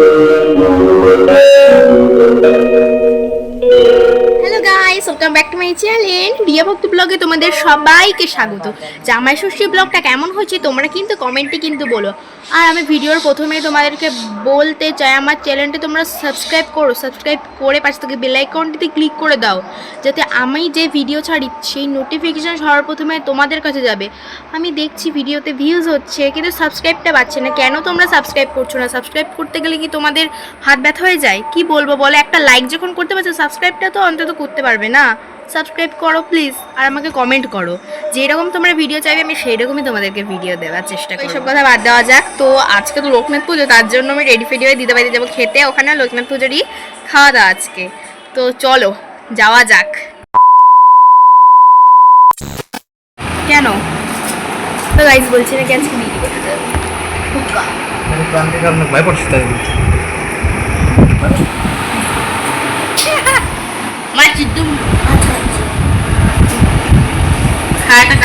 Hello guys welcome back to my channel Riya Bhakta ব্লগে তোমাদের সবাইকে স্বাগত। জামাই ষষ্ঠী ব্লগটা কেমন হচ্ছে তোমরা কিন্তু কমেন্টে কিন্তু বলো। আর আমি ভিডিওর প্রথমে তোমাদেরকে বলতে চাই, আমার চ্যানেলটা তোমরা সাবস্ক্রাইব করো। সাবস্ক্রাইব করে পাশে থেকে বেল আইকনটিতে ক্লিক করে দাও। যাতে আমি যে ভিডিও ছাড়ি, সেই নোটিফিকেশান সবার প্রথমে তোমাদের কাছে যাবে। আমি দেখছি ভিডিওতে ভিউজ হচ্ছে, কিন্তু সাবস্ক্রাইবটা পাচ্ছে না। কেন তোমরা সাবস্ক্রাইব করছ না? সাবস্ক্রাইব করতে গেলে কি তোমাদের হাত ব্যথা হয়ে যায়? কি বলব বলো? একটা লাইক যখন করতে পারছ সাবস্ক্রাইবটা তো অন্তত করতে পারবে না? সাবস্ক্রাইব করো প্লিজ আর আমাকে কমেন্ট করো। যেরকম তোমরা ভিডিও চাইবে আমি সেই রকমই তোমাদেরকে ভিডিও দেওয়ার চেষ্টা করি সব কথা বাদ দেওয়া যাক। তো আজকে তো লোকনাথ পুজো তার জন্য আমি রেডি ফেডি হয়ে দিতে বাড়িতে যাব খেতে ওখানে লোকনাথ পুজোরই খাওয়া দাওয়া আজকে। তো চলো যাওয়া যাক। কেন? তো গাইজ বলছি নাকি আজকে বিয়ে করতে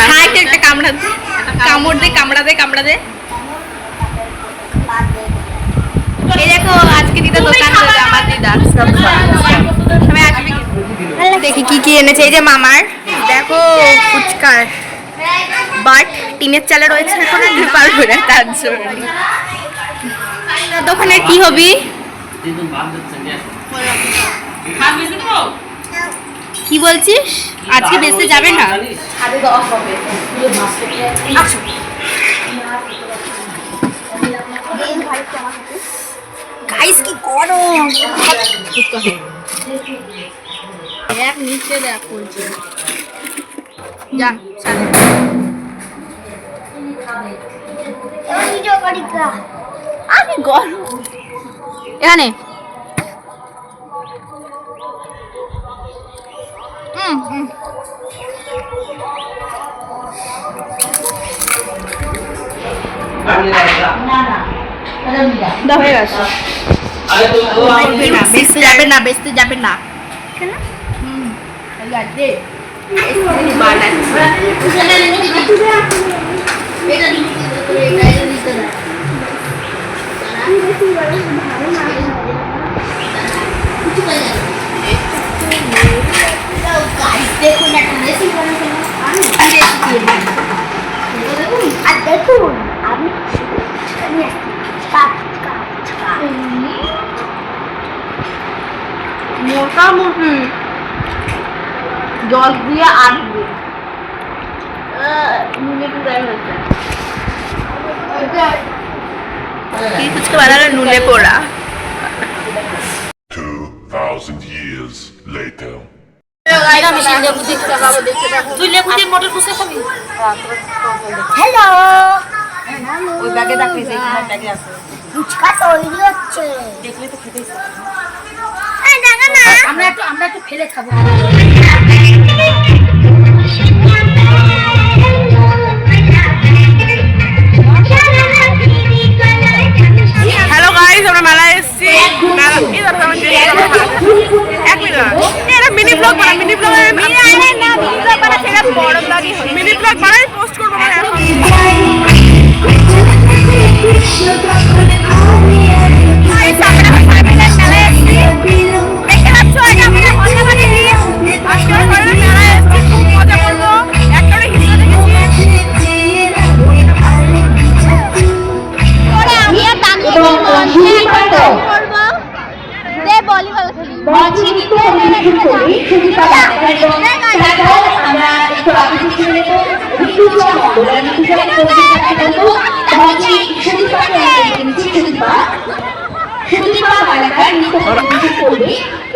খাইতে একটা কামড়া দে কামড় দে কামড়া দে কামড়া দে এই দেখো আজকে দিদা দোকান করবে আমার দিদা সবাই আসবে দেখি কি কি এনেছে এই যে মামার দেখো ফুচকা বাট টিনের চালে রয়েছে এখন দিতে পারব না তার জন্য দোকানে কি হবি কি বলছিস? আজকে বেসতে যাবে না? গাইস কি গরম! দেখ নিচে দেখ বলছে। যা। আমি গরম। এখানে। হুম হুম দা হয়ে গেছে করবে না বেচতে যাবে না বেচতে যাবে না হুম, এই আছে। এক্ষুনি বাট আছে। আরে, কি এলো? আর দেখুন আমি আমি টাটকা মোটামুটি জল দিয়ে আটবে নুনে একটু দেয় হয়েছে কি ফুচকা বানালো নুনে 2,000 years later. হ্যালো ওই ব্যাগে দেখে যে ব্যাগে আছে। ফুচকা তৈরি হচ্ছে। দেখলে তো খেতে আমরা একটু আমরা একটু ফেলে খাব। ব্লগ বানাই মিনি ব্লগ মিনি না মিনি ব্লগ বানাই সেটা বড় ব্লগই হয় মিনি ব্লগ বানাই পোস্ট করব মানে এখন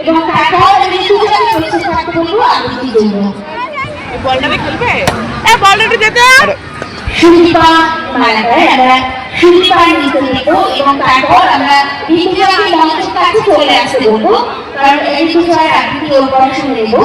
এবং তারপর আমি করব আবৃত্তির জন্য বলটা খেলবে এ বলটা যেতে সুদীপা মালাকার আমরা সুদীপার নৃত্য দেখব এবং তারপর আমরা ঋতুজাকে মঞ্চের কাছে চলে আসতে বলব কারণ ঋতুজার আবৃত্তি ও পড়াশোনা নেব।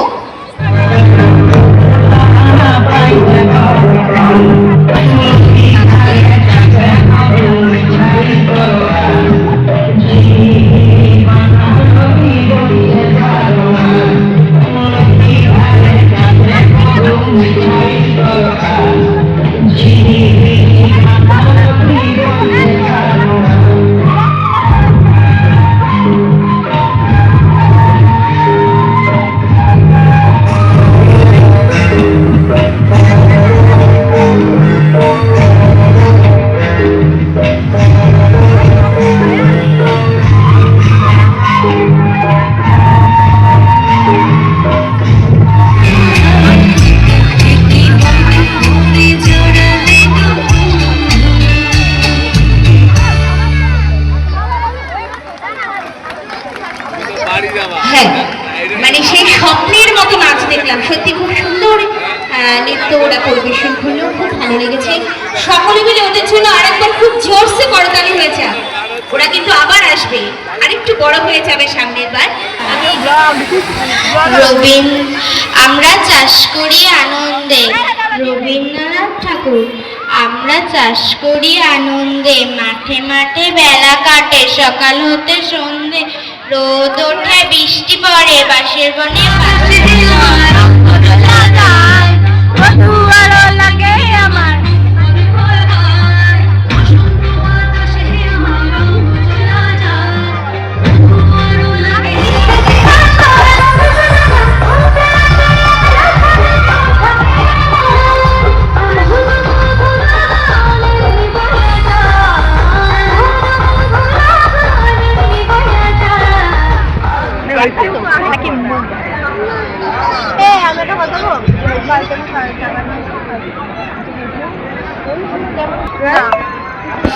নৃত্য ওরা পরিবেশন করল, খুব ভালো লেগেছে। সকলে মিলে ওদের জন্য আরেকবার খুব জোরসে করতালি হয়েছে। ওরা কিন্তু আবার আসবে। আরেকটু বড় হয়ে যাবে সামনের বার। আমরা চাষ করি আনন্দে। রবীন্দ্রনাথ ঠাকুর, আমরা চাষ করি আনন্দে। মাঠে মাঠে বেলা কাটে, সকাল হতে সন্ধে। রোদ ওঠে, বৃষ্টি পড়ে, বাঁশের বনে বাঁশের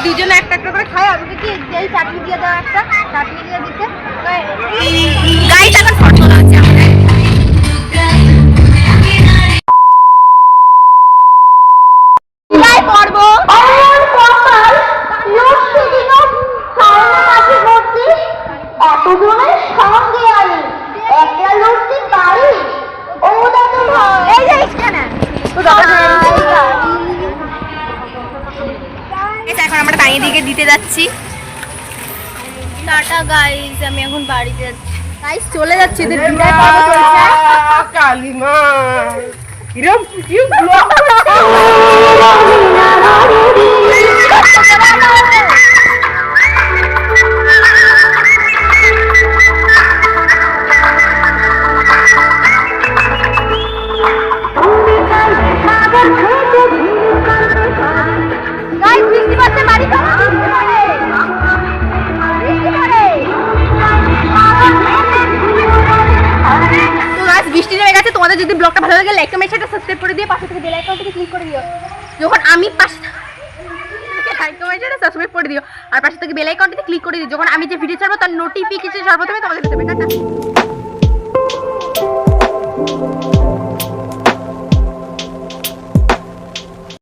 দুজনে একটা একটা করে খাই আমাকে কি চাটনি দিয়ে দাও একটা, চাটনি দিয়ে দিতে। গাড়িটা এখন ফটো আছে। দিতে যাচ্ছি। টাটা গাইস আমি এখন বাড়িতে যাচ্ছি। গাইস চলে যাচ্ছি এদের বিদায় চলছে। কালিমা কিরম কি গাইস লাগে লাইক কমেন্ট সেটা সাবস্ক্রাইব করে দিয়ে পাশে থেকে বেল আইকনটাকে ক্লিক করে দিও। যখন আমি পাশে লাইক কমেন্ট সেটা সাবস্ক্রাইব করে দিও। আর পাশে থেকে বেল আইকনটাতে ক্লিক করে দিও। যখন আমি যে ভিডিও ছাড়বো, তার নোটিফিকেশন সর্বপ্রথমে তোমাদের দেবে। টাটা।